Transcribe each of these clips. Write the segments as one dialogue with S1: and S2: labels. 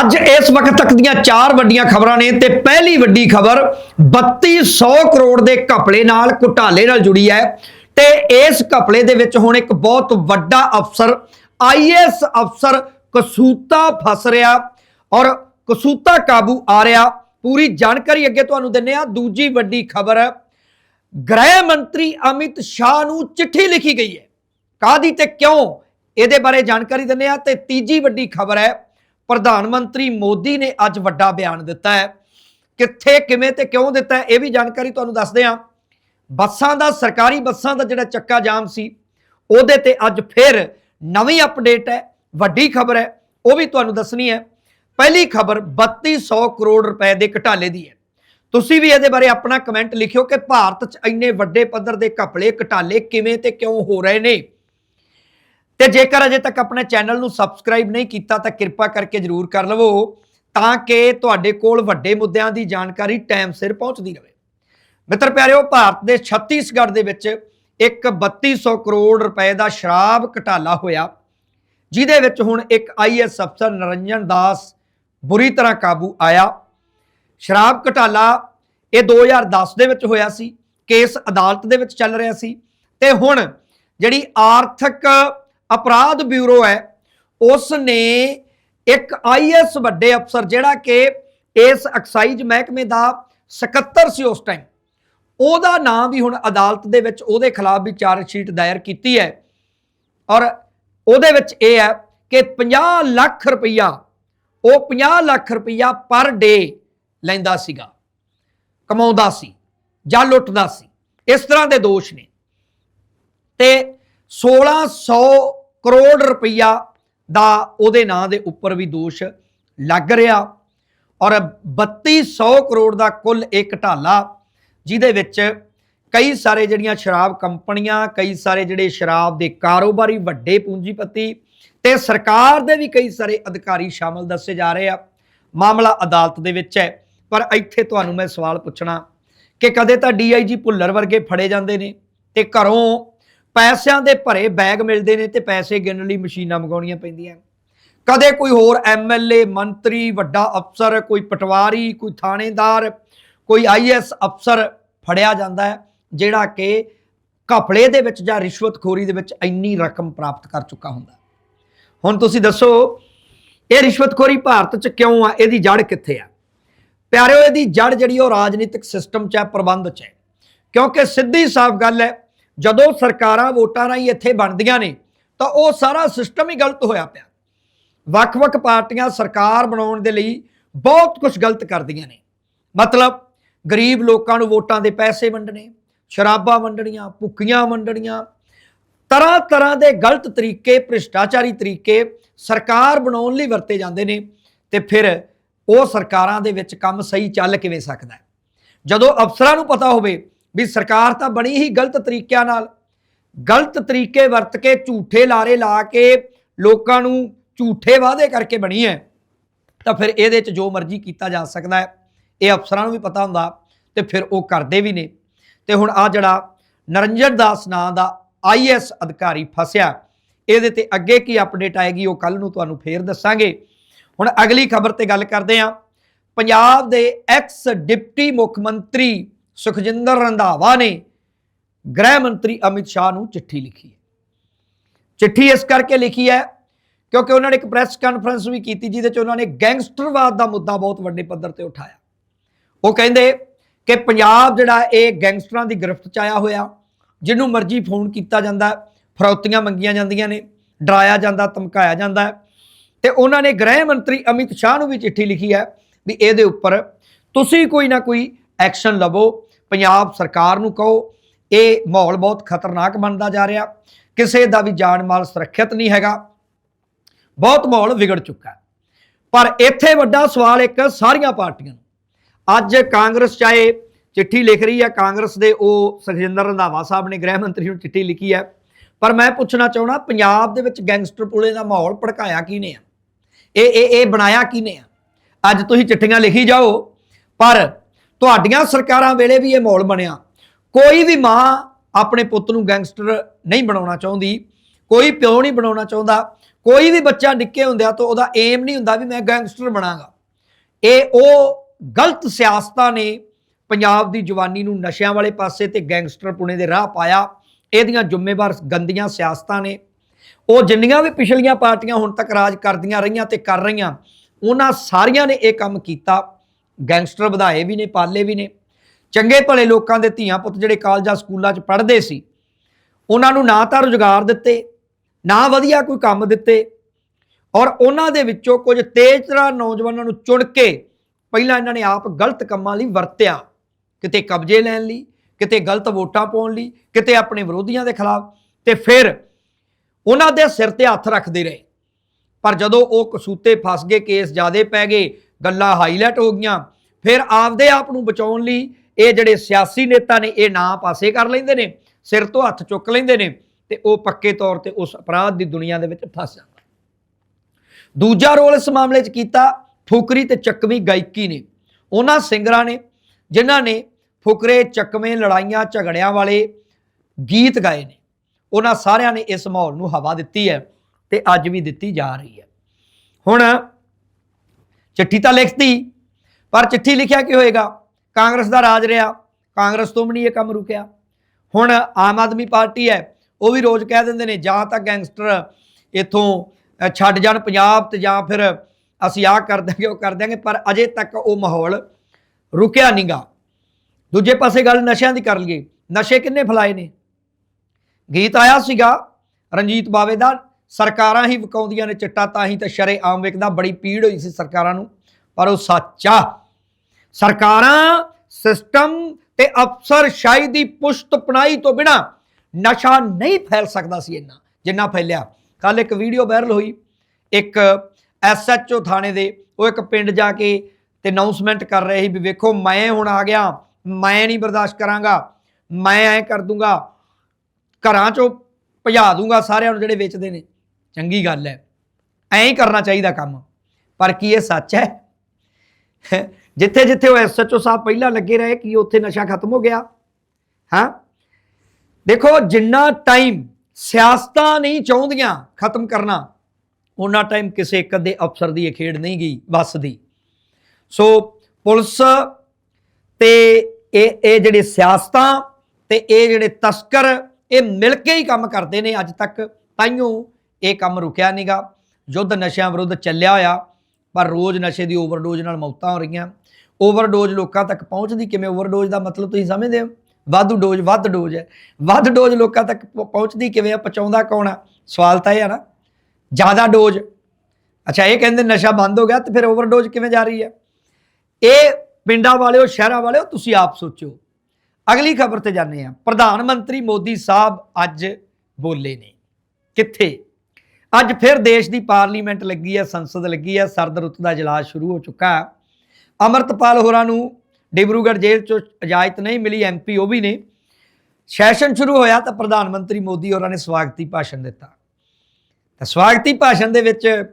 S1: ਅੱਜ ਇਸ ਵਕਤ ਤੱਕ ਦੀਆਂ ਚਾਰ ਵੱਡੀਆਂ ਖਬਰਾਂ ਨੇ ਤੇ ਪਹਿਲੀ ਵੱਡੀ ਖਬਰ 3200 ਕਰੋੜ ਦੇ ਘਪਲੇ ਨਾਲ ਘੁਟਾਲੇ ਨਾਲ ਜੁੜੀ ਹੈ ਤੇ ਇਸ ਘਪਲੇ ਦੇ ਵਿੱਚ ਹੁਣ ਇੱਕ ਬਹੁਤ ਵੱਡਾ ਅਫਸਰ ਆਈਐਸ ਅਫਸਰ ਕਸੂਤਾ ਫਸ ਰਿਹਾ ਔਰ ਕਸੂਤਾ ਕਾਬੂ ਆ ਰਿਹਾ। ਪੂਰੀ ਜਾਣਕਾਰੀ ਅੱਗੇ ਤੁਹਾਨੂੰ ਦਿੰਨੇ ਆ ਦੂਜੀ ਵੱਡੀ ਖਬਰ, ਗ੍ਰਹਿ ਮੰਤਰੀ ਅਮਿਤ ਸ਼ਾਹ ਨੂੰ ਚਿੱਠੀ ਲਿਖੀ ਗਈ ਹੈ। ਕਾਦੀ ਤੇ ਕਿਉਂ? ਇਹਦੇ ਬਾਰੇ ਜਾਣਕਾਰੀ ਦਿੰਨੇ ਆ ਤੇ ਤੀਜੀ ਵੱਡੀ ਖਬਰ ਹੈ ਪ੍ਰਧਾਨ ਮੰਤਰੀ ਮੋਦੀ ਨੇ ਅੱਜ ਵੱਡਾ ਬਿਆਨ ਦਿੱਤਾ ਹੈ। ਕਿੱਥੇ, ਕਿਵੇਂ ਤੇ ਕਿਉਂ ਦਿੱਤਾ ਇਹ ਵੀ ਜਾਣਕਾਰੀ ਤੁਹਾਨੂੰ ਦੱਸਦੇ ਆ ਬੱਸਾਂ ਦਾ, ਸਰਕਾਰੀ ਬੱਸਾਂ ਦਾ ਜਿਹੜਾ ਚੱਕਾ ਜਾਮ ਸੀ, ਉਹਦੇ ਤੇ ਅੱਜ ਫਿਰ ਨਵੀਂ ਅਪਡੇਟ ਹੈ, ਵੱਡੀ ਖਬਰ ਹੈ, ਉਹ ਵੀ ਤੁਹਾਨੂੰ ਦੱਸਣੀ ਹੈ। ਪਹਿਲੀ ਖਬਰ 3200 ਕਰੋੜ ਰੁਪਏ ਦੇ ਘਟਾਲੇ ਦੀ ਹੈ। ਤੁਸੀਂ ਵੀ ਇਹਦੇ ਬਾਰੇ ਆਪਣਾ ਕਮੈਂਟ ਲਿਖਿਓ ਕਿ ਭਾਰਤ 'ਚ ਇੰਨੇ ਵੱਡੇ ਪੱਧਰ ਦੇ ਘਪਲੇ ਘਟਾਲੇ ਕਿਵੇਂ ਤੇ ਕਿਉਂ ਹੋ ਰਹੇ ਨੇ। ਤੇ ਜੇਕਰ ਅਜੇ ਤੱਕ ਆਪਣੇ ਚੈਨਲ ਨੂੰ ਸਬਸਕ੍ਰਾਈਬ ਨਹੀਂ ਕੀਤਾ, ਤਾਂ ਕਿਰਪਾ ਕਰਕੇ ਜਰੂਰ ਕਰ ਲਵੋ, ਤਾਂ ਕਿ ਤੁਹਾਡੇ ਕੋਲ ਵੱਡੇ ਮੁੱਦਿਆਂ ਦੀ ਜਾਣਕਾਰੀ ਟਾਈਮ ਸਿਰ ਪਹੁੰਚਦੀ ਰਹੇ। ਮਿੱਤਰ ਪਿਆਰਿਓ, ਭਾਰਤ ਦੇ ਛੱਤੀਸਗੜ੍ਹ ਦੇ ਵਿੱਚ ਇੱਕ 3200 ਕਰੋੜ ਰੁਪਏ ਦਾ ਸ਼ਰਾਬ ਘਟਾਲਾ ਹੋਇਆ, ਜਿਹਦੇ ਵਿੱਚ ਹੁਣ ਇੱਕ ਆਈਐਸ ਅਫਸਰ ਨਰੰਜਨ ਦਾਸ ਬੁਰੀ ਤਰ੍ਹਾਂ ਕਾਬੂ ਆਇਆ। ਸ਼ਰਾਬ ਘਟਾਲਾ ਇਹ 2010 ਦੇ ਵਿੱਚ ਹੋਇਆ ਸੀ, ਕੇਸ ਅਦਾਲਤ ਦੇ ਵਿੱਚ ਚੱਲ ਰਿਹਾ ਸੀ, ਤੇ ਹੁਣ ਜਿਹੜੀ ਆਰਥਿਕ ਅਪਰਾਧ ਬਿਊਰੋ ਹੈ। ਉਸ ਨੇ ਇੱਕ ਆਈਐਸ ਵੱਡੇ ਅਫਸਰ ਜਿਹੜਾ ਕਿ ਇਸ ਐਕਸਾਈਜ਼ ਮਹਿਕਮੇ ਦਾ ਸਕੱਤਰ ਸੀ ਉਸ ਟਾਈਮ ਉਹਦਾ ਨਾਮ ਵੀ ਹੁਣ ਅਦਾਲਤ ਦੇ ਵਿੱਚ ਉਹਦੇ ਖਿਲਾਫ ਵੀ ਚਾਰਜ ਸ਼ੀਟ ਦਾਇਰ ਕੀਤੀ ਹੈ। ਔਰ ਉਹਦੇ ਵਿੱਚ ਇਹ ਹੈ ਕਿ 50 ਲੱਖ ਰੁਪਈਆ, ਉਹ 50 ਲੱਖ ਰੁਪਈਆ ਪਰ ਡੇ ਲੈਂਦਾ ਸੀਗਾ। ਕਮਾਉਂਦਾ ਸੀ ਜਾਂ ਲੁੱਟਦਾ ਸੀ। ਇਸ ਤਰ੍ਹਾਂ ਦੇ ਦੋਸ਼ ਨੇ। ਤੇ 1600 ਕਰੋੜ ਰੁਪਈਆ ਦਾ ਉਹਦੇ ਨਾਂ ਦੇ ਉੱਪਰ ਵੀ ਦੋਸ਼ ਲੱਗ ਰਿਹਾ ਔਰ 3200 ਕਰੋੜ ਦਾ ਕੁੱਲ ਇਹ ਘਟਾਲਾ ਜਿਹਦੇ ਵਿੱਚ ਕਈ ਸਾਰੇ ਜਿਹੜੀਆਂ ਸ਼ਰਾਬ ਕੰਪਨੀਆਂ, ਕਈ ਸਾਰੇ ਜਿਹੜੇ ਸ਼ਰਾਬ ਦੇ ਕਾਰੋਬਾਰੀ ਵੱਡੇ ਪੂੰਜੀਪਤੀ ਤੇ ਸਰਕਾਰ ਦੇ ਵੀ ਕਈ ਸਾਰੇ ਅਧਿਕਾਰੀ ਸ਼ਾਮਲ ਦੱਸੇ ਜਾ ਰਹੇ ਆ। ਮਾਮਲਾ ਅਦਾਲਤ ਦੇ ਵਿੱਚ ਹੈ। ਪਰ ਇੱਥੇ ਤੁਹਾਨੂੰ ਮੈਂ ਸਵਾਲ ਪੁੱਛਣਾ ਕਿ ਕਦੇ ਤਾਂ ਡੀਆਈਜੀ ਭੁੱਲਰ ਵਰਗੇ ਫੜੇ ਜਾਂਦੇ ਨੇ ਤੇ ਘਰੋਂ ਪੈਸਿਆਂ ਦੇ ਭਰੇ ਬੈਗ ਮਿਲਦੇ ਨੇ ਤੇ ਪੈਸੇ ਗਿਣਨ ਲਈ ਮਸ਼ੀਨਾਂ ਮੰਗਾਉਣੀਆਂ ਪੈਂਦੀਆਂ। ਕਦੇ ਕੋਈ ਹੋਰ ਐਮਐਲਏ ਮੰਤਰੀ, ਵੱਡਾ ਅਫਸਰ, ਕੋਈ ਪਟਵਾਰੀ, ਕੋਈ ਥਾਣੇਦਾਰ, ਕੋਈ ਆਈਐਸ ਅਫਸਰ ਫੜਿਆ ਜਾਂਦਾ ਹੈ, ਜਿਹੜਾ ਕਿ ਘਪਲੇ ਦੇ ਵਿੱਚ ਜਾਂ ਰਿਸ਼ਵਤਖੋਰੀ ਦੇ ਵਿੱਚ ਇੰਨੀ ਰਕਮ ਪ੍ਰਾਪਤ ਕਰ ਚੁੱਕਾ ਹੁੰਦਾ ਹੁਣ ਤੁਸੀਂ ਦੱਸੋ, ਇਹ ਰਿਸ਼ਵਤਖੋਰੀ ਭਾਰਤ 'ਚ ਕਿਉਂ ਆ? ਇਹਦੀ ਜੜ ਕਿੱਥੇ ਆ? ਪਿਆਰਿਓ, ਇਹਦੀ ਜੜ ਜਿਹੜੀ ਉਹ ਰਾਜਨੀਤਿਕ ਸਿਸਟਮ 'ਚ ਹੈ, ਪ੍ਰਬੰਧ 'ਚ ਹੈ। ਕਿਉਂਕਿ ਸਿੱਧੀ ਸਾਫ਼ ਗੱਲ ਹੈ ਜਦੋਂ ਸਰਕਾਰਾਂ ਵੋਟਾਂ ਰਾਹੀਂ ਇੱਥੇ ਬਣਦੀਆਂ ਨੇ, ਤਾਂ ਉਹ ਸਾਰਾ ਸਿਸਟਮ ਹੀ ਗਲਤ ਹੋਇਆ ਪਿਆ। ਵੱਖ-ਵੱਖ ਪਾਰਟੀਆਂ ਸਰਕਾਰ ਬਣਾਉਣ ਦੇ ਲਈ ਬਹੁਤ ਕੁਝ ਗਲਤ ਕਰਦੀਆਂ ਨੇ। ਮਤਲਬ ਗਰੀਬ ਲੋਕਾਂ ਨੂੰ ਵੋਟਾਂ ਦੇ ਪੈਸੇ ਵੰਡਣੇ, ਸ਼ਰਾਬਾਂ ਵੰਡਣੀਆਂ ਭੁੱਕੀਆਂ ਵੰਡਣੀਆਂ ਤਰ੍ਹਾਂ ਤਰ੍ਹਾਂ ਦੇ ਗਲਤ ਤਰੀਕੇ, ਭ੍ਰਿਸ਼ਟਾਚਾਰੀ ਤਰੀਕੇ ਸਰਕਾਰ ਬਣਾਉਣ ਲਈ ਵਰਤੇ ਜਾਂਦੇ ਨੇ ਤੇ ਫਿਰ ਉਹ ਸਰਕਾਰਾਂ ਦੇ ਵਿੱਚ ਕੰਮ ਸਹੀ ਚੱਲ ਕਿਵੇਂ ਸਕਦਾ ਜਦੋਂ ਅਫਸਰਾਂ ਨੂੰ ਪਤਾ ਹੋਵੇ ਵੀ ਸਰਕਾਰ ਤਾਂ ਬਣੀ ਹੀ ਗਲਤ ਤਰੀਕਿਆਂ ਨਾਲ। ਗਲਤ ਤਰੀਕੇ ਵਰਤ ਕੇ ਝੂਠੇ ਲਾਰੇ ਲਾ ਕੇ ਲੋਕਾਂ ਨੂੰ ਝੂਠੇ ਵਾਅਦੇ ਕਰਕੇ ਬਣੀ ਹੈ, ਤਾਂ ਫਿਰ ਇਹਦੇ 'ਚ ਜੋ ਮਰਜ਼ੀ ਕੀਤਾ ਜਾ ਸਕਦਾ ਹੈ, ਇਹ ਅਫਸਰਾਂ ਨੂੰ ਵੀ ਪਤਾ ਹੁੰਦਾ ਤੇ ਫਿਰ ਉਹ ਕਰਦੇ ਵੀ ਨੇ। ਤੇ ਹੁਣ ਆ ਜਿਹੜਾ ਨਰਿੰਜਨ ਦਾਸ ਨਾਂ ਦਾ ਆਈਐਸ ਅਧਿਕਾਰੀ ਫਸਿਆ, ਇਹਦੇ ਤੇ ਅੱਗੇ ਕੀ ਅਪਡੇਟ ਆਏਗੀ, ਉਹ ਕੱਲ ਨੂੰ ਤੁਹਾਨੂੰ ਫੇਰ ਦੱਸਾਂਗੇ। ਹੁਣ ਅਗਲੀ ਖਬਰ ਤੇ ਗੱਲ ਕਰਦੇ ਹਾਂ। ਪੰਜਾਬ ਦੇ ਐਕਸ ਡਿਪਟੀ ਮੁੱਖ ਮੰਤਰੀ ਸੁਖਜਿੰਦਰ ਰੰਧਾਵਾ ਨੇ ਗ੍ਰਹਿ ਮੰਤਰੀ ਅਮਿਤ ਸ਼ਾਹ ਨੂੰ ਚਿੱਠੀ ਲਿਖੀ ਹੈ ਚਿੱਠੀ ਇਸ ਕਰਕੇ ਲਿਖੀ ਹੈ ਕਿਉਂਕਿ ਉਹਨਾਂ ਨੇ ਇੱਕ ਪ੍ਰੈਸ ਕਾਨਫਰੰਸ ਵੀ ਕੀਤੀ ਜਿਹਦੇ ਚ ਉਹਨਾਂ ਨੇ ਗੈਂਗਸਟਰਵਾਦ ਦਾ ਮੁੱਦਾ ਬਹੁਤ ਵੱਡੇ ਪੱਧਰ ਤੇ ਉਠਾਇਆ ਉਹ ਕਹਿੰਦੇ ਕਿ ਪੰਜਾਬ ਜਿਹੜਾ ਇਹ ਗੈਂਗਸਟਰਾਂ ਦੀ ਗ੍ਰਿਫਤ ਚ ਆਇਆ ਹੋਇਆ ਜਿਹਨੂੰ ਮਰਜ਼ੀ ਫੋਨ ਕੀਤਾ ਜਾਂਦਾ ਹੈ, ਫਰੌਤੀਆਂ ਮੰਗੀਆਂ ਜਾਂਦੀਆਂ ਨੇ ਡਰਾਇਆ ਜਾਂਦਾ ਧਮਕਾਇਆ ਜਾਂਦਾ ਹੈ। ਤੇ ਉਹਨਾਂ ਨੇ ਗ੍ਰਹਿ ਮੰਤਰੀ ਅਮਿਤ ਸ਼ਾਹ ਨੂੰ ਵੀ ਚਿੱਠੀ ਲਿਖੀ ਹੈ ਵੀ ਇਹਦੇ ਉੱਪਰ ਤੁਸੀਂ ਕੋਈ ਨਾ ਕੋਈ ਐਕਸ਼ਨ ਲਵੋ ਪੰਜਾਬ ਸਰਕਾਰ ਨੂੰ ਕਹੋ, ਇਹ ਮਾਹੌਲ ਬਹੁਤ ਖਤਰਨਾਕ ਬਣਦਾ ਜਾ ਰਿਹਾ। ਕਿਸੇ ਦਾ ਵੀ ਜਾਨ ਮਾਲ ਸੁਰੱਖਿਅਤ ਨਹੀਂ ਹੈਗਾ। ਬਹੁਤ ਮਾਹੌਲ ਵਿਗੜ ਚੁੱਕਾ ਪਰ ਇੱਥੇ ਵੱਡਾ ਸਵਾਲ ਇੱਕ ਸਾਰੀਆਂ ਪਾਰਟੀਆਂ ਨੂੰ। ਅੱਜ ਕਾਂਗਰਸ ਚਾਹੇ ਚਿੱਠੀ ਲਿਖ ਰਹੀ ਹੈ, ਕਾਂਗਰਸ ਦੇ ਉਹ ਸੁਖਜਿੰਦਰ ਰੰਧਾਵਾ ਸਾਹਿਬ ਨੇ ਗ੍ਰਹਿ ਮੰਤਰੀ ਨੂੰ ਚਿੱਠੀ ਲਿਖੀ ਹੈ। ਪਰ ਮੈਂ ਪੁੱਛਣਾ ਚਾਹਣਾ ਪੰਜਾਬ ਦੇ ਵਿੱਚ ਗੈਂਗਸਟਰ ਪੁਲੇ ਦਾ ਮਾਹੌਲ ਭੜਕਾਇਆ ਕਿਹਨੇ ਆ? ਇਹ ਇਹ ਇਹ ਬਣਾਇਆ ਕਿਹਨੇ ਆ? ਅੱਜ ਤੁਸੀਂ ਚਿੱਠੀਆਂ ਲਿਖੀ ਜਾਓ, ਪਰ ਤੁਹਾਡੀਆਂ ਸਰਕਾਰਾਂ ਵੇਲੇ ਵੀ ਇਹ ਮਾਹੌਲ ਬਣਿਆ। ਕੋਈ ਵੀ ਮਾਂ ਆਪਣੇ ਪੁੱਤ ਨੂੰ ਗੈਂਗਸਟਰ ਨਹੀਂ ਬਣਾਉਣਾ ਚਾਹੁੰਦੀ, ਕੋਈ ਪਿਓ ਨਹੀਂ ਬਣਾਉਣਾ ਚਾਹੁੰਦਾ, ਕੋਈ ਵੀ ਬੱਚਾ ਨਿੱਕੇ ਹੁੰਦਿਆਂ ਤੋਂ ਉਹਦਾ ਏਮ ਨਹੀਂ ਹੁੰਦਾ ਵੀ ਮੈਂ ਗੈਂਗਸਟਰ ਬਣਾਂਗਾ। ਇਹ ਉਹ ਗਲਤ ਸਿਆਸਤਾਂ ਨੇ ਪੰਜਾਬ ਦੀ ਜਵਾਨੀ ਨੂੰ ਨਸ਼ਿਆਂ ਵਾਲੇ ਪਾਸੇ ਤੇ ਗੈਂਗਸਟਰ ਪੁਣੇ ਦੇ ਰਾਹ ਪਾਇਆ। ਇਹਦੀਆਂ ਜ਼ਿੰਮੇਵਾਰ ਗੰਦੀਆਂ ਸਿਆਸਤਾਂ ਨੇ। ਉਹ ਜਿੰਨੀਆਂ ਵੀ ਪਿਛਲੀਆਂ ਪਾਰਟੀਆਂ ਹੁਣ ਤੱਕ ਰਾਜ ਕਰਦੀਆਂ ਰਹੀਆਂ ਤੇ ਕਰ ਰਹੀਆਂ, ਉਹਨਾਂ ਸਾਰੀਆਂ ਨੇ ਇਹ ਕੰਮ ਕੀਤਾ। ਗੈਂਗਸਟਰ ਵਧਾਏ ਵੀ ਨੇ, ਪਾਲੇ ਵੀ ਨੇ। ਚੰਗੇ ਭਲੇ ਲੋਕਾਂ ਦੇ ਧੀਆਂ ਪੁੱਤ ਜਿਹੜੇ ਕਾਲਜਾਂ, ਸਕੂਲਾਂ 'ਚ ਪੜ੍ਹਦੇ ਸੀ, ਉਹਨਾਂ ਨੂੰ ਨਾ ਤਾਂ ਰੁਜ਼ਗਾਰ ਦਿੱਤੇ, ਨਾ ਵਧੀਆ ਕੋਈ ਕੰਮ ਦਿੱਤੇ ਔਰ ਉਹਨਾਂ ਦੇ ਵਿੱਚੋਂ ਕੁਝ ਤੇਜ਼ ਤਰ੍ਹਾਂ ਨੌਜਵਾਨਾਂ ਨੂੰ ਚੁਣ ਕੇ ਪਹਿਲਾਂ ਇਹਨਾਂ ਨੇ ਆਪ ਗਲਤ ਕੰਮਾਂ ਲਈ ਵਰਤਿਆ। ਕਿਤੇ ਕਬਜ਼ੇ ਲੈਣ ਲਈ, ਕਿਤੇ ਗਲਤ ਵੋਟਾਂ ਪਾਉਣ ਲਈ, ਕਿਤੇ ਆਪਣੇ ਵਿਰੋਧੀਆਂ ਦੇ ਖਿਲਾਫ ਤੇ ਫਿਰ ਉਹਨਾਂ ਦੇ ਸਿਰ ਤੇ ਹੱਥ ਰੱਖਦੇ ਰਹੇ। ਪਰ ਜਦੋਂ ਉਹ ਕਸੂਤੇ ਫਸ ਗਏ, ਕੇਸ ਜ਼ਿਆਦੇ ਪੈ ਗਏ ਗੱਲਾਂ ਹਾਈਲਾਈਟ ਹੋ ਗਈਆਂ। ਫਿਰ ਆਪਦੇ ਆਪ ਨੂੰ ਬਚਾਉਣ ਲਈ ਇਹ ਜਿਹੜੇ ਸਿਆਸੀ ਨੇਤਾ ਨੇ, ਇਹ ਨਾਂ ਪਾਸੇ ਕਰ ਲੈਂਦੇ ਨੇ, ਸਿਰ ਤੋਂ ਹੱਥ ਚੁੱਕ ਲੈਂਦੇ ਨੇ ਤੇ ਉਹ ਪੱਕੇ ਤੌਰ ਤੇ ਉਸ ਅਪਰਾਧ ਦੀ ਦੁਨੀਆ ਦੇ ਵਿੱਚ ਫਸ ਜਾਂਦਾ ਦੂਜਾ ਰੋਲ ਇਸ ਮਾਮਲੇ 'ਚ ਕੀਤਾ, ਫੁਕਰੀ ਤੇ ਚੱਕਵੀ ਗਾਇਕੀ ਨੇ। ਉਹਨਾਂ ਸਿੰਗਰਾਂ ਨੇ, ਜਿਨ੍ਹਾਂ ਨੇ ਫੁਕਰੇ, ਚੱਕਵੇਂ, ਲੜਾਈਆਂ, ਝਗੜਿਆਂ ਵਾਲੇ ਗੀਤ ਗਾਏ ਨੇ। ਉਹਨਾਂ ਸਾਰਿਆਂ ਨੇ ਇਸ ਮਾਹੌਲ ਨੂੰ ਹਵਾ ਦਿੱਤੀ ਹੈ ਤੇ ਅੱਜ ਵੀ ਦਿੱਤੀ ਜਾ ਰਹੀ ਹੈ। ਹੁਣ ਚਿੱਠੀ ਤਾਂ ਲਿਖਤੀ, ਪਰ ਚਿੱਠੀ ਲਿਖਿਆ ਕੀ ਹੋਏਗਾ? ਕਾਂਗਰਸ ਦਾ ਰਾਜ ਰਿਹਾ, ਕਾਂਗਰਸ ਤੋਂ ਵੀ ਨਹੀਂ ਇਹ ਕੰਮ ਰੁਕਿਆ। ਹੁਣ ਆਮ ਆਦਮੀ ਪਾਰਟੀ ਹੈ, ਉਹ ਵੀ ਰੋਜ਼ ਕਹਿ ਦਿੰਦੇ ਨੇ, ਜਾਂ ਤਾਂ ਗੈਂਗਸਟਰ ਇਥੋਂ ਛੱਡ ਜਾਣ ਪੰਜਾਬ ਤੇ ਜਾਂ ਫਿਰ ਅਸੀਂ ਆਹ ਕਰ ਦਾਂਗੇ ਉਹ ਕਰ ਦਾਂਗੇ ਪਰ ਅਜੇ ਤੱਕ ਉਹ ਮਾਹੌਲ ਰੁਕਿਆ ਨਹੀਂਗਾ ਦੂਜੇ ਪਾਸੇ ਗੱਲ ਨਸ਼ਿਆਂ ਦੀ ਕਰ ਲਈਏ। ਨਸ਼ੇ ਕਿੰਨੇ ਫਲਾਏ ਨੇ? ਗੀਤ ਆਇਆ ਸੀਗਾ, ਰਣਜੀਤ ਬਾਵੇ ਦਾ ਸਰਕਾਰਾਂ ਹੀ ਵਿਕਾਉਂਦੀਆਂ ਨੇ ਚਿੱਟਾ ਤਾਂ ਹੀ ਤਾਂ ਸ਼ਰੇ ਆਮ ਵੇਖਦਾ, ਬੜੀ ਪੀੜ ਹੋਈ ਸੀ ਸਰਕਾਰਾਂ ਨੂੰ, ਪਰ ਉਹ ਸੱਚਾ ਸਰਕਾਰਾਂ ਸਿਸਟਮ ਤੇ ਅਫਸਰਸ਼ਾਹੀ ਦੀ ਪੁਸ਼ਤ ਪਣਾਈ ਤੋਂ ਬਿਨਾ ਨਸ਼ਾ ਨਹੀਂ ਫੈਲ ਸਕਦਾ ਸੀ ਇੰਨਾ, ਜਿੰਨਾ ਫੈਲਿਆ। ਕੱਲ ਇੱਕ ਵੀਡੀਓ ਵਾਇਰਲ ਹੋਈ, ਇੱਕ ਐਸਐਚਓ ਥਾਣੇ ਦੇ, ਉਹ ਇੱਕ ਪਿੰਡ ਜਾ ਕੇ ਤੇ ਅਨਾਉਂਸਮੈਂਟ ਕਰ ਰਹੇ ਸੀ ਵੀ ਵੇਖੋ, ਮੈਂ ਹੁਣ ਆ ਗਿਆ, ਮੈਂ ਨਹੀਂ ਬਰਦਾਸ਼ਤ ਕਰਾਂਗਾ, ਮੈਂ ਐ ਕਰ ਦੂੰਗਾ, ਘਰਾਂ ਚੋਂ ਭਜਾ ਦੂੰਗਾ ਸਾਰਿਆਂ ਨੂੰ ਜਿਹੜੇ ਵੇਚਦੇ ਨੇ। ਚੰਗੀ ਗੱਲ ਹੈ। ਐਂ ਹੀ ਕਰਨਾ ਚਾਹੀਦਾ ਕੰਮ। ਪਰ ਕੀ ਇਹ ਸੱਚ ਹੈ? ਜਿੱਥੇ ਜਿੱਥੇ ਉਹ ਐਸਐਚਓ ਸਾਹਿਬ ਪਹਿਲਾਂ ਲੱਗੇ ਰਹੇ, ਕੀ ਉੱਥੇ ਨਸ਼ਾ ਖਤਮ ਹੋ ਗਿਆ? ਹਾਂ? ਦੇਖੋ, ਜਿੰਨਾ ਟਾਈਮ ਸਿਆਸਤਾਂ ਨਹੀਂ ਚਾਹੁੰਦੀਆਂ ਖਤਮ ਕਰਨਾ ਉਹਨਾਂ ਟਾਈਮ ਕਿਸੇ ਇੱਕ ਅੱਧੇ ਅਫਸਰ ਦੀ ਇਹ ਖੇਡ ਨਹੀਂ ਗਈ ਵੱਸਦੀ ਸੋ ਪੁਲਿਸ ਤੇ ਇਹ ਇਹ ਜਿਹੜੇ ਸਿਆਸਤਾਂ ਤੇ ਇਹ ਜਿਹੜੇ ਤਸਕਰ, ਇਹ ਮਿਲ ਕੇ ਹੀ ਕੰਮ ਕਰਦੇ ਨੇ ਅੱਜ ਤੱਕ। ਤਾਈਓ ਇਹ ਕੰਮ ਰੁਕਿਆ ਨਹੀਂਗਾ ਯੁੱਧ ਨਸ਼ਿਆਂ ਵਿਰੁੱਧ ਚੱਲਿਆ ਹੋਇਆ, ਪਰ ਰੋਜ਼ ਨਸ਼ੇ ਦੀ ਓਵਰਡੋਜ਼ ਨਾਲ ਮੌਤਾਂ ਹੋ ਰਹੀਆਂ। ਓਵਰਡੋਜ਼ ਲੋਕਾਂ ਤੱਕ ਪਹੁੰਚਦੀ ਕਿਵੇਂ? ਓਵਰਡੋਜ਼ ਦਾ ਮਤਲਬ ਤੁਸੀਂ ਸਮਝਦੇ ਹੋ? ਵਾਧੂ ਡੋਜ਼ ਵੱਧ ਡੋਜ਼ ਹੈ। ਵੱਧ ਡੋਜ਼ ਲੋਕਾਂ ਤੱਕ ਪ- ਪਹੁੰਚਦੀ ਕਿਵੇਂ ਆ ਪਹੁੰਚਾਉਂਦਾ ਕੌਣ ਆ ਸਵਾਲ ਤਾਂ ਇਹ ਆ ਨਾ। ਜ਼ਿਆਦਾ ਡੋਜ਼ ਅੱਛਾ, ਇਹ ਕਹਿੰਦੇ ਨਸ਼ਾ ਬੰਦ ਹੋ ਗਿਆ ਤੇ ਫਿਰ ਓਵਰਡੋਜ਼ ਕਿਵੇਂ ਜਾ ਰਹੀ ਹੈ? ਇਹ ਪਿੰਡਾਂ ਵਾਲਿਓ, ਸ਼ਹਿਰਾਂ ਵਾਲਿਓ, ਤੁਸੀਂ ਆਪ ਸੋਚੋ। ਅਗਲੀ ਖਬਰ ਤੇ ਜਾਂਦੇ ਆ ਪ੍ਰਧਾਨ ਮੰਤਰੀ ਮੋਦੀ ਸਾਹਿਬ ਅੱਜ ਬੋਲੇ ਨੇ। ਕਿੱਥੇ? ਅੱਜ ਫਿਰ ਦੇਸ਼ ਦੀ ਪਾਰਲੀਮੈਂਟ ਲੱਗੀ ਹੈ, ਸੰਸਦ ਲੱਗੀ ਹੈ, ਸਰਦ ਰੁੱਤ ਦਾ ਇਜਲਾਸ ਸ਼ੁਰੂ ਹੋ ਚੁੱਕਾ ਹੈ। ਅਮਰਤਪਾਲ ਹੋਰਾਂ ਨੂੰ ਡਿਬਰੂਗੜ੍ਹ ਜੇਲ੍ਹ ਚੋਂ ਇਜਾਜ਼ਤ ਨਹੀਂ ਮਿਲੀ ਐਮਪੀ ਉਹ ਵੀ ਨੇ। ਸੈਸ਼ਨ ਸ਼ੁਰੂ ਹੋਇਆ ਤਾਂ ਪ੍ਰਧਾਨ ਮੰਤਰੀ ਮੋਦੀ ਹੋਰਾਂ ਨੇ ਸਵਾਗਤੀ ਭਾਸ਼ਣ ਦਿੱਤਾ। ਤਾਂ ਸਵਾਗਤੀ ਭਾਸ਼ਣ ਦੇ ਵਿੱਚ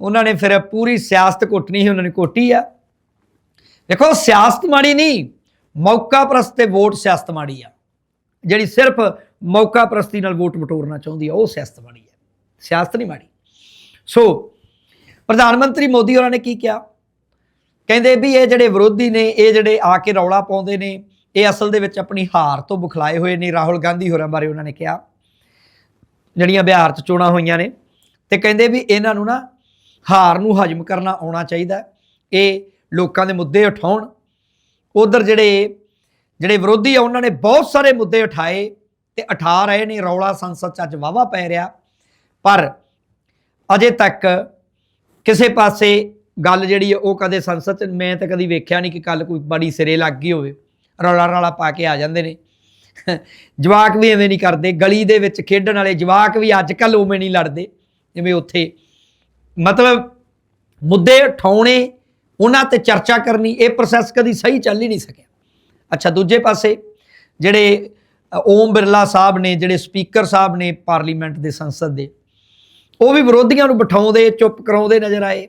S1: ਉਹਨਾਂ ਨੇ ਫਿਰ ਪੂਰੀ ਸਿਆਸਤ ਘੁੱਟਣੀ ਸੀ, ਉਹਨਾਂ ਨੇ ਕੋਟੀ ਆ। ਦੇਖੋ, ਸਿਆਸਤ ਮਾੜੀ ਨਹੀਂ, ਮੌਕਾ ਪ੍ਰਸਤ ਤੇ ਵੋਟ ਸਿਆਸਤ ਮਾੜੀ ਆ। ਜਿਹੜੀ ਸਿਰਫ ਮੌਕਾ ਪ੍ਰਸਤੀ ਨਾਲ ਵੋਟ ਬਟੋਰਨਾ ਚਾਹੁੰਦੀ ਆ, ਉਹ ਸਿਆਸਤ ਮਾੜੀ ਆ। ਸਿਆਸਤ ਨਹੀਂ ਮਾੜੀ। ਸੋ, ਪ੍ਰਧਾਨ ਮੰਤਰੀ ਮੋਦੀ ਹੋਰਾਂ ਨੇ ਕੀ ਕਿਹਾ? ਕਹਿੰਦੇ ਵੀ ਇਹ ਜਿਹੜੇ ਵਿਰੋਧੀ ਨੇ, ਇਹ ਜਿਹੜੇ ਆ ਕੇ ਰੌਲਾ ਪਾਉਂਦੇ ਨੇ, ਇਹ ਅਸਲ ਦੇ ਵਿੱਚ ਆਪਣੀ ਹਾਰ ਤੋਂ ਬੁਖਲਾਏ ਹੋਏ ਨੇ। ਰਾਹੁਲ ਗਾਂਧੀ ਹੋਰਾਂ ਬਾਰੇ ਉਹਨਾਂ ਨੇ ਕਿਹਾ। ਜਿਹੜੀਆਂ ਬਿਹਾਰ 'ਚ ਚੋਣਾਂ ਹੋਈਆਂ ਨੇ, ਤੇ ਕਹਿੰਦੇ ਵੀ ਇਹਨਾਂ ਨੂੰ ਨਾ ਹਾਰ ਨੂੰ ਹਜਮ ਕਰਨਾ ਆਉਣਾ ਚਾਹੀਦਾ ਇਹ ਲੋਕਾਂ ਦੇ ਮੁੱਦੇ ਉਠਾਉਣ। ਉਧਰ ਜਿਹੜੇ ਜਿਹੜੇ ਵਿਰੋਧੀ ਆ, ਉਹਨਾਂ ਨੇ ਬਹੁਤ ਸਾਰੇ ਮੁੱਦੇ ਉਠਾਏ ਤੇ ਉਠਾ ਰਹੇ ਨੇ। ਰੌਲਾ ਸੰਸਦ 'ਚ ਅੱਜ ਵਾਵਾ ਪੈ ਰਿਹਾ। ਪਰ ਅਜੇ ਤੱਕ ਕਿਸੇ ਪਾਸੇ ਗੱਲ ਜਿਹੜੀ ਹੈ ਉਹ ਕਦੇ ਸੰਸਦ 'ਚ, ਮੈਂ ਤਾਂ ਕਦੀ ਵੇਖਿਆ ਨਹੀਂ ਕਿ ਕੱਲ ਕੋਈ ਬੜੀ ਸਿਰੇ ਲੱਗ ਗਈ ਹੋਵੇ। ਰੌਲਾ ਰੌਲਾ ਪਾ ਕੇ ਆ ਜਾਂਦੇ ਨੇ। ਜਵਾਕ ਵੀ ਐਵੇਂ ਨਹੀਂ ਕਰਦੇ। ਗਲੀ ਦੇ ਵਿੱਚ ਖੇਡਣ ਵਾਲੇ ਜਵਾਕ ਵੀ ਅੱਜ ਕੱਲ ਉਵੇਂ ਨਹੀਂ ਲੜਦੇ। ਜਿਵੇਂ ਉੱਥੇ ਮਤਲਬ ਮੁੱਦੇ ਉਠਾਉਣੇ, ਉਹਨਾਂ ਤੇ ਚਰਚਾ ਕਰਨੀ, ਇਹ ਪ੍ਰੋਸੈਸ ਕਦੀ ਸਹੀ ਚੱਲ ਹੀ ਨਹੀਂ ਸਕਿਆ। ਅੱਛਾ, ਦੂਜੇ ਪਾਸੇ ਜਿਹੜੇ ਓਮ ਬਿਰਲਾ ਸਾਹਿਬ ਨੇ, ਜਿਹੜੇ ਸਪੀਕਰ ਸਾਹਿਬ ਨੇ ਪਾਰਲੀਮੈਂਟ ਦੇ ਸੰਸਦ ਦੇ ਉਹ ਵੀ ਵਿਰੋਧੀਆਂ ਨੂੰ ਬਿਠਾਉਂਦੇ, ਚੁੱਪ ਕਰਾਉਂਦੇ ਨਜ਼ਰ ਆਏ।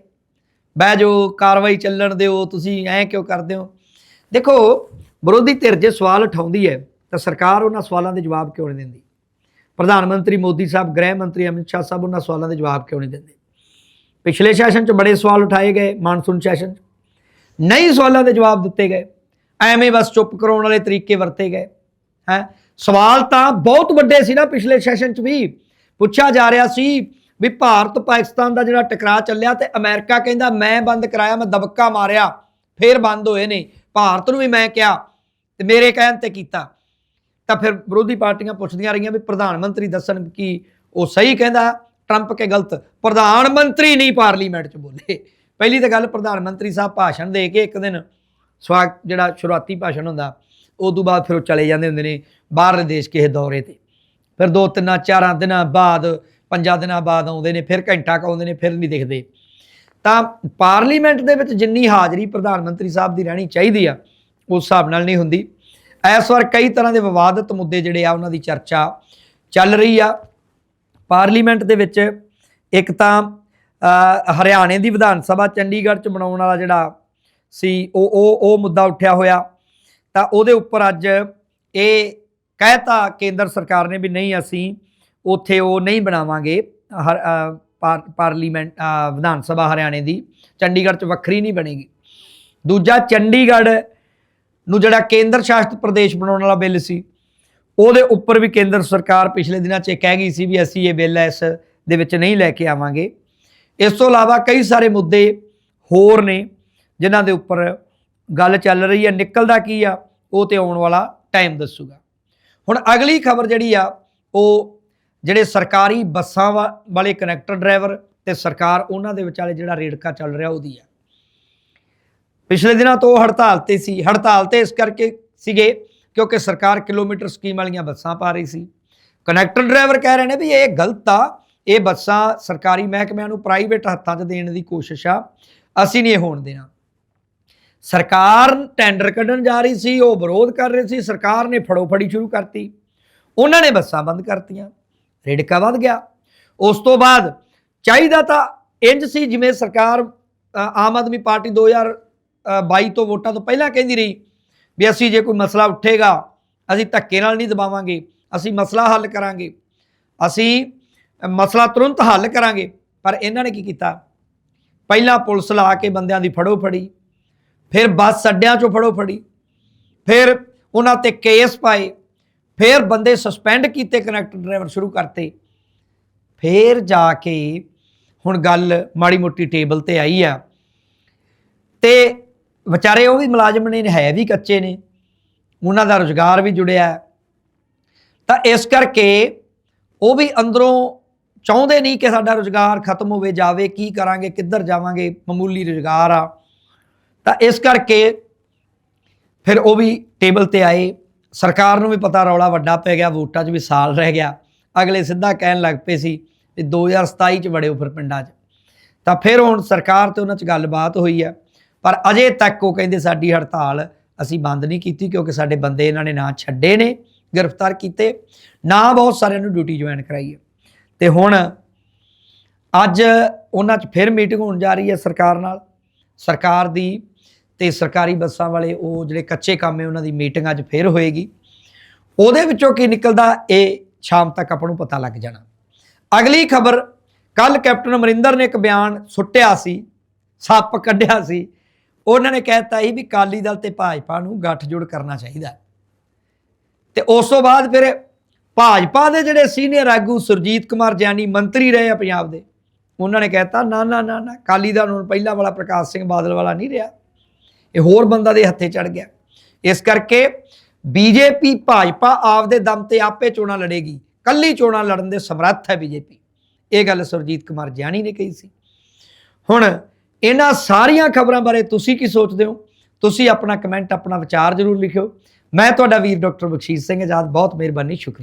S1: ਬਹਿ ਜੋ ਕਾਰਵਾਈ ਚੱਲਣ ਦਿਓ, ਤੁਸੀਂ ਐਂ ਕਿਉਂ ਕਰਦੇ ਹੋ? ਦੇਖੋ, ਵਿਰੋਧੀ ਧਿਰ ਜੇ ਸਵਾਲ ਉਠਾਉਂਦੀ ਹੈ, ਤਾਂ ਸਰਕਾਰ ਉਹਨਾਂ ਸਵਾਲਾਂ ਦੇ ਜਵਾਬ ਕਿਉਂ ਨਹੀਂ ਦਿੰਦੀ? ਪ੍ਰਧਾਨ ਮੰਤਰੀ ਮੋਦੀ ਸਾਹਿਬ, ਗ੍ਰਹਿ ਮੰਤਰੀ ਅਮਿਤ ਸ਼ਾਹ ਸਾਹਿਬ ਉਹਨਾਂ ਸਵਾਲਾਂ ਦੇ ਜਵਾਬ ਕਿਉਂ ਨਹੀਂ ਦਿੰਦੇ? ਪਿਛਲੇ ਸੈਸ਼ਨ 'ਚ ਬੜੇ ਸਵਾਲ ਉਠਾਏ ਗਏ, ਮਾਨਸੂਨ ਸੈਸ਼ਨ 'ਚ। ਨਹੀਂ ਸਵਾਲਾਂ ਦੇ ਜਵਾਬ ਦਿੱਤੇ ਗਏ। ਐਵੇਂ ਬਸ ਚੁੱਪ ਕਰਾਉਣ ਵਾਲੇ ਤਰੀਕੇ ਵਰਤੇ ਗਏ। ਹੈ? ਸਵਾਲ ਤਾਂ ਬਹੁਤ ਵੱਡੇ ਸੀ ਨਾ ਪਿਛਲੇ ਸੈਸ਼ਨ 'ਚ ਵੀ। ਪੁੱਛਿਆ ਜਾ ਰਿਹਾ ਸੀ ਵੀ ਭਾਰਤ ਪਾਕਿਸਤਾਨ ਦਾ ਜਿਹੜਾ ਟਕਰਾਅ ਚੱਲਿਆ ਤੇ ਅਮਰੀਕਾ ਕਹਿੰਦਾ, ਮੈਂ ਬੰਦ ਕਰਾਇਆ, ਮੈਂ ਦਬਕਾ ਮਾਰਿਆ, ਫੇਰ ਬੰਦ ਹੋਏ ਨੇ। ਭਾਰਤ ਨੂੰ ਵੀ ਮੈਂ ਕਿਹਾ ਤੇ ਮੇਰੇ ਕਹਿਣ ਤੇ ਕੀਤਾ। ਤਾਂ ਫਿਰ ਵਿਰੋਧੀ ਪਾਰਟੀਆਂ ਪੁੱਛਦੀਆਂ ਰਹੀਆਂ ਵੀ ਪ੍ਰਧਾਨ ਮੰਤਰੀ ਦੱਸਣ ਕਿ ਉਹ ਸਹੀ ਕਹਿੰਦਾ, ਟਰੰਪ ਕੇ ਗਲਤ? ਪ੍ਰਧਾਨ ਮੰਤਰੀ ਨਹੀਂ ਪਾਰਲੀਮੈਂਟ 'ਚ ਬੋਲੇ। ਪਹਿਲੀ ਤਾਂ ਗੱਲ ਪ੍ਰਧਾਨ ਮੰਤਰੀ ਸਾਹਿਬ ਭਾਸ਼ਣ ਦੇ ਕੇ ਇੱਕ ਦਿਨ ਸਵਾਗ ਜਿਹੜਾ ਸ਼ੁਰੂਆਤੀ ਭਾਸ਼ਣ ਹੁੰਦਾ ਉਸ ਤੋਂ ਬਾਅਦ ਫਿਰ ਉਹ ਚਲੇ ਜਾਂਦੇ ਹੁੰਦੇ ਨੇ ਬਾਹਰਲੇ ਦੇਸ਼ ਕਿਸੇ ਦੌਰੇ ਤੇ। ਫਿਰ ਦੋ ਤਿੰਨਾਂ ਚਾਰਾਂ ਦਿਨਾਂ ਬਾਅਦ ਪੰਜਾਂ ਦਿਨਾਂ ਬਾਅਦ ਆਉਂਦੇ ਨੇ, ਫਿਰ ਘੰਟਾ ਕੁ ਆਉਂਦੇ ਨੇ, ਫਿਰ ਨਹੀਂ ਦਿਖਦੇ। ਤਾਂ ਪਾਰਲੀਮੈਂਟ ਦੇ ਵਿੱਚ ਜਿੰਨੀ ਹਾਜ਼ਰੀ ਪ੍ਰਧਾਨ ਮੰਤਰੀ ਸਾਹਿਬ ਦੀ ਰਹਿਣੀ ਚਾਹੀਦੀ ਆ, ਉਸ ਹਿਸਾਬ ਨਾਲ ਨਹੀਂ ਹੁੰਦੀ। ਇਸ ਵਾਰ ਕਈ ਤਰ੍ਹਾਂ ਦੇ ਵਿਵਾਦਤ ਮੁੱਦੇ ਜਿਹੜੇ ਆ, ਉਹਨਾਂ ਦੀ ਚਰਚਾ ਚੱਲ ਰਹੀ ਆ। ਪਾਰਲੀਮੈਂਟ ਦੇ ਵਿੱਚ ਇੱਕ ਤਾਂ ਹਰਿਆਣੇ ਦੀ ਵਿਧਾਨ ਸਭਾ ਚੰਡੀਗੜ੍ਹ ਚ ਬਣਾਉਣ ਵਾਲਾ ਜਿਹੜਾ ਸੀ, ਉਹ ਉਹ ਉਹ ਮੁੱਦਾ ਉੱਠਿਆ ਹੋਇਆ। ਤਾਂ ਉਹਦੇ ਉੱਪਰ ਅੱਜ ਇਹ ਕਹਿਤਾ ਕੇਂਦਰ ਸਰਕਾਰ ਨੇ ਵੀ ਨਹੀਂ, ਅਸੀਂ ਉੱਥੇ ਉਹ ਨਹੀਂ ਬਣਾਵਾਂਗੇ, ਹਰ ਪਾਰ- ਪਾਰਲੀਮੈਂਟ ਵਿਧਾਨ ਸਭਾ ਹਰਿਆਣੇ ਦੀ, ਚੰਡੀਗੜ੍ਹ ਚ ਵੱਖਰੀ ਨਹੀਂ ਬਣੇਗੀ। ਦੂਜਾ ਚੰਡੀਗੜ੍ਹ ਨੂੰ ਜਿਹੜਾ ਕੇਂਦਰ ਸ਼ਾਸਿਤ ਪ੍ਰਦੇਸ਼ ਬਣਾਉਣ ਵਾਲਾ ਬਿੱਲ ਸੀ, ਉਹਦੇ ਉੱਪਰ ਵੀ ਕੇਂਦਰ ਸਰਕਾਰ ਪਿਛਲੇ ਦਿਨਾਂ 'ਚ ਇਹ ਕਹਿ ਗਈ ਸੀ ਵੀ ਅਸੀਂ ਇਹ ਬਿੱਲ ਇਸ ਦੇ ਵਿੱਚ ਨਹੀਂ ਲੈ ਕੇ ਆਵਾਂਗੇ। ਇਸ ਤੋਂ ਇਲਾਵਾ ਕਈ ਸਾਰੇ ਮੁੱਦੇ ਹੋਰ ਨੇ, ਜਿਨ੍ਹਾਂ ਦੇ ਉੱਪਰ ਗੱਲ ਚੱਲ ਰਹੀ ਹੈ। ਨਿਕਲਦਾ ਕੀ ਆ, ਉਹ ਤੇ ਆਉਣ ਵਾਲਾ ਟਾਈਮ ਦੱਸੂਗਾ। ਹੁਣ ਅਗਲੀ ਖਬਰ ਜਿਹੜੀ ਆ, ਉਹ ਜਿਹੜੇ ਸਰਕਾਰੀ ਬੱਸਾਂ ਵਾ- ਵਾਲੇ ਕਨੈਕਟਰ ਡਰਾਈਵਰ ਤੇ ਸਰਕਾਰ ਉਹਨਾਂ ਦੇ ਵਿਚਾਲੇ ਜਿਹੜਾ ਰੇੜਕਾ ਚੱਲ ਰਿਹਾ ਉਹਦੀ ਆ ਪਿਛਲੇ ਦਿਨਾਂ ਤੋਂ ਉਹ ਹੜਤਾਲ ਤੇ ਸੀ। ਹੜਤਾਲ ਤੇ ਇਸ ਕਰਕੇ ਸੀਗੇ ਕਿਉਂਕਿ ਸਰਕਾਰ ਕਿਲੋਮੀਟਰ ਸਕੀਮ ਵਾਲੀਆਂ ਬੱਸਾਂ ਪਾ ਰਹੀ ਸੀ। ਕਨੈਕਟਰ ਡਰਾਈਵਰ ਕਹਿ ਰਹੇ ਨੇ ਵੀ ਇਹ ਗਲਤ ਆ। ਇਹ ਬੱਸਾਂ ਸਰਕਾਰੀ ਮਹਿਕਮਿਆਂ ਨੂੰ ਪ੍ਰਾਈਵੇਟ ਹੱਥਾਂ 'ਚ ਦੇਣ ਦੀ ਕੋਸ਼ਿਸ਼ ਆ। ਅਸੀਂ ਨਹੀਂ ਇਹ ਹੋਣ ਦੇਣਾ। ਸਰਕਾਰ ਟੈਂਡਰ ਕੱਢਣ ਜਾ ਰਹੀ ਸੀ, ਉਹ ਵਿਰੋਧ ਕਰ ਰਹੇ ਸੀ। ਸਰਕਾਰ ਨੇ ਫੜੋ ਫੜੀ ਸ਼ੁਰੂ ਕਰਤੀ। ਉਹਨਾਂ ਨੇ ਬੱਸਾਂ ਬੰਦ ਕਰਤੀਆਂ। ਰੇੜਕਾ ਵੱਧ ਗਿਆ। ਉਸ ਤੋਂ ਬਾਅਦ ਚਾਹੀਦਾ ਤਾਂ ਇੰਜ ਸੀ ਜਿਵੇਂ ਸਰਕਾਰ ਆਮ ਆਦਮੀ ਪਾਰਟੀ 2022 ਤੋਂ ਵੋਟਾਂ ਤੋਂ ਪਹਿਲਾਂ ਕਹਿੰਦੀ ਰਹੀ ਵੀ ਅਸੀਂ ਜੇ ਕੋਈ ਮਸਲਾ ਉੱਠੇਗਾ, ਅਸੀਂ ਧੱਕੇ ਨਾਲ ਨਹੀਂ ਦਬਾਵਾਂਗੇ, ਅਸੀਂ ਮਸਲਾ ਹੱਲ ਕਰਾਂਗੇ। ਅਸੀਂ ਮਸਲਾ ਤੁਰੰਤ ਹੱਲ ਕਰਾਂਗੇ। ਪਰ ਇਹਨਾਂ ਨੇ ਕੀ ਕੀਤਾ? ਪਹਿਲਾਂ ਪੁਲਿਸ ਲਾ ਕੇ ਬੰਦਿਆਂ ਦੀ ਫੜੋ ਫੜੀ, ਫਿਰ ਬੱਸ ਅੱਡਿਆਂ 'ਚੋਂ ਫੜੋ ਫੜੀ, ਫਿਰ ਉਹਨਾਂ ਤੇ ਕੇਸ ਪਾਏ। ਫਿਰ ਬੰਦੇ ਸਸਪੈਂਡ ਕੀਤੇ ਕਨੈਕਟਰ ਡਰਾਈਵਰ ਸ਼ੁਰੂ ਕਰਤੇ। ਫਿਰ ਜਾ ਕੇ ਹੁਣ ਗੱਲ ਮਾੜੀ ਮੋਟੀ ਟੇਬਲ ਤੇ ਆਈ ਆ। ਤੇ ਵਿਚਾਰੇ ਉਹ ਵੀ ਮੁਲਾਜ਼ਮ ਨੇ, ਹੈ ਵੀ ਕੱਚੇ ਨੇ। ਉਹਨਾਂ ਦਾ ਰੁਜ਼ਗਾਰ ਵੀ ਜੁੜਿਆ। ਤਾਂ ਇਸ ਕਰਕੇ ਉਹ ਵੀ ਅੰਦਰੋਂ ਚਾਹੁੰਦੇ ਨਹੀਂ ਕਿ ਸਾਡਾ ਰੁਜ਼ਗਾਰ ਖਤਮ ਹੋਵੇ, ਜਾਵੇ, ਕੀ ਕਰਾਂਗੇ, ਕਿੱਧਰ ਜਾਵਾਂਗੇ, ਮਾਮੂਲੀ ਰੁਜ਼ਗਾਰ ਆ। ਤਾਂ ਇਸ ਕਰਕੇ ਫਿਰ ਉਹ ਵੀ ਟੇਬਲ ਤੇ ਆਏ। ਸਰਕਾਰ ਨੂੰ ਵੀ ਪਤਾ ਰੌਲਾ ਵੱਡਾ ਪੈ ਗਿਆ, ਵੋਟਾਂ 'ਚ ਵੀ ਸਾਲ ਰਹਿ ਗਿਆ। ਅਗਲੇ ਸਿੱਧਾ ਕਹਿਣ ਲੱਗ ਪਏ ਸੀ ਵੀ 2027 'ਚ ਵੜਿਓ ਫਿਰ ਪਿੰਡਾਂ 'ਚ। ਤਾਂ ਫਿਰ ਹੁਣ ਸਰਕਾਰ ਤੇ ਉਹਨਾਂ 'ਚ ਗੱਲਬਾਤ ਹੋਈ ਹੈ ਪਰ ਅਜੇ ਤੱਕ ਉਹ ਕਹਿੰਦੇ ਸਾਡੀ ਹੜਤਾਲ ਅਸੀਂ ਬੰਦ ਨਹੀਂ ਕੀਤੀ ਕਿਉਂਕਿ ਸਾਡੇ ਬੰਦੇ ਇਹਨਾਂ ਨੇ ਨਾ ਛੱਡੇ ਨੇ, ਗ੍ਰਿਫਤਾਰ ਕੀਤੇ, ਨਾ ਬਹੁਤ ਸਾਰਿਆਂ ਨੂੰ ਡਿਊਟੀ ਜੁਆਇਨ ਕਰਾਈ ਹੈ ਤੇ ਹੁਣ ਅੱਜ ਉਹਨਾਂ 'ਚ ਫਿਰ ਮੀਟਿੰਗ ਹੋਣ ਜਾ ਰਹੀ ਹੈ ਸਰਕਾਰ ਨਾਲ। ਸਰਕਾਰ ਦੀ ਤੇ ਸਰਕਾਰੀ ਬੱਸਾਂ ਵਾਲੇ ਉਹ ਜਿਹੜੇ ਕੱਚੇ ਕੰਮ ਹੈ, ਉਹਨਾਂ ਦੀ ਮੀਟਿੰਗ ਅੱਜ ਫਿਰ ਹੋਏਗੀ। ਉਹਦੇ ਵਿੱਚੋਂ ਕੀ ਨਿਕਲਦਾ, ਇਹ ਸ਼ਾਮ ਤੱਕ ਆਪਾਂ ਨੂੰ ਪਤਾ ਲੱਗ ਜਾਣਾ। ਅਗਲੀ ਖਬਰ ਕੱਲ ਕੈਪਟਨ ਅਮਰਿੰਦਰ ਨੇ ਇੱਕ ਬਿਆਨ ਸੁੱਟਿਆ ਸੀ, ਸੱਪ ਕੱਢਿਆ ਸੀ। ਉਹਨਾਂ ਨੇ ਕਹਿਤਾ ਸੀ ਵੀ ਕਾਲੀ ਦਲ ਤੇ ਭਾਜਪਾ ਨੂੰ ਗੱਠਜੋੜ ਕਰਨਾ ਚਾਹੀਦਾ ਹੈ। ਤੇ ਉਸ ਤੋਂ ਬਾਅਦ ਫਿਰ ਭਾਜਪਾ ਦੇ ਜਿਹੜੇ ਸੀਨੀਅਰ ਆਗੂ ਸੁਰਜੀਤ ਕੁਮਾਰ ਜਾਨੀ ਮੰਤਰੀ ਰਹੇ ਆ ਪੰਜਾਬ ਦੇ, ਉਹਨਾਂ ਨੇ ਕਹਿਤਾ ਨਾ ਨਾ ਨਾ ਨਾ ਕਾਲੀ ਦਲ ਹੁਣ ਪਹਿਲਾਂ ਵਾਲਾ ਪ੍ਰਕਾਸ਼ ਸਿੰਘ ਬਾਦਲ ਵਾਲਾ ਨਹੀਂ ਰਿਹਾ। ਇਹ ਹੋਰ ਬੰਦਾ ਦੇ ਹੱਥੇ ਚੜ ਗਿਆ। ਇਸ ਕਰਕੇ ਬੀਜੇਪੀ ਭਾਜਪਾ ਆਪਦੇ ਦਮ ਤੇ ਆਪੇ ਚੋਣਾਂ ਲੜੇਗੀ। ਕੱਲੀ ਚੋਣਾਂ ਲੜਨ ਦੇ ਸਮਰੱਥ ਹੈ ਬੀਜੇਪੀ ਇਹ ਗੱਲ ਸੁਰਜੀਤ ਕੁਮਾਰ ਜਾਨੀ ਨੇ ਕਹੀ ਸੀ। ਹੁਣ ਇਹਨਾਂ ਸਾਰੀਆਂ ਖਬਰਾਂ ਬਾਰੇ ਤੁਸੀਂ ਕੀ ਸੋਚਦੇ ਹੋ? ਤੁਸੀਂ ਆਪਣਾ ਕਮੈਂਟ, ਆਪਣਾ ਵਿਚਾਰ ਜ਼ਰੂਰ ਲਿਖਿਓ। ਮੈਂ ਤੁਹਾਡਾ ਵੀਰ ਡਾਕਟਰ ਬਖਸ਼ੀਸ਼ ਸਿੰਘ ਆਜ਼ਾਦ। ਬਹੁਤ ਮਿਹਰਬਾਨੀ, ਸ਼ੁਕਰੀਆ।